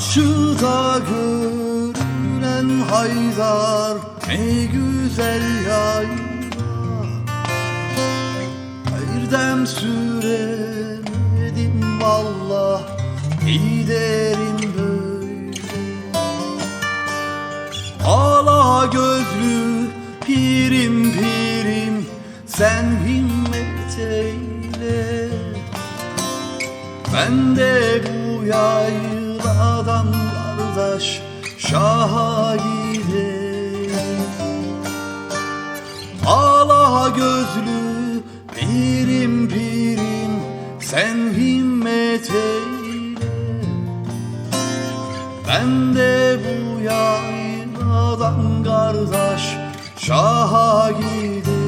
Karşıda görünen Haydar ne güzel yayla Erdem süremedim valla giderim böyle. Ala gözlü pirim pirim sen himmet eyle. Ben de bu yayladan kardeş şaha giderim Ala gözlü pirim pirim sen himmet eyle. Ben de bu yayladan kardeş şaha giderim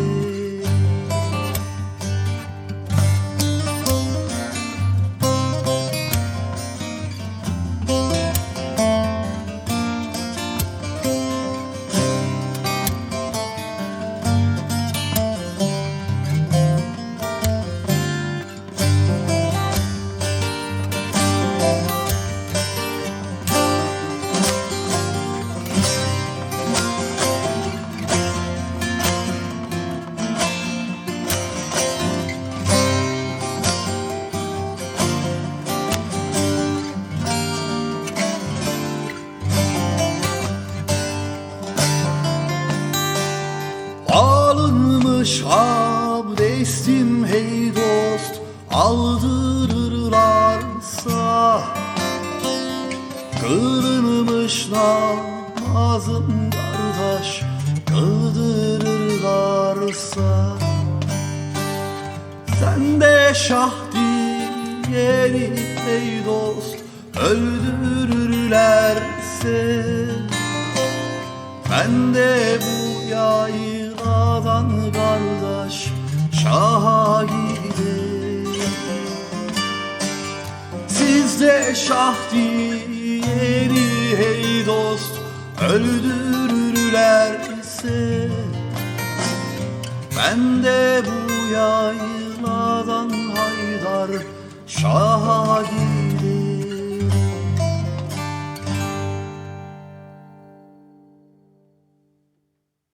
abdestim hey dost Aldırırlarsa. Kılınmış namazım kardeş Kıldırırlarsa Sen de şah diyeni ey dost Öldürürlerse. Ben de bu yayladan şaha giderim Siz de şah diyeni hey dost öldürürlerse Ben de bu yayladan haydar şaha giderim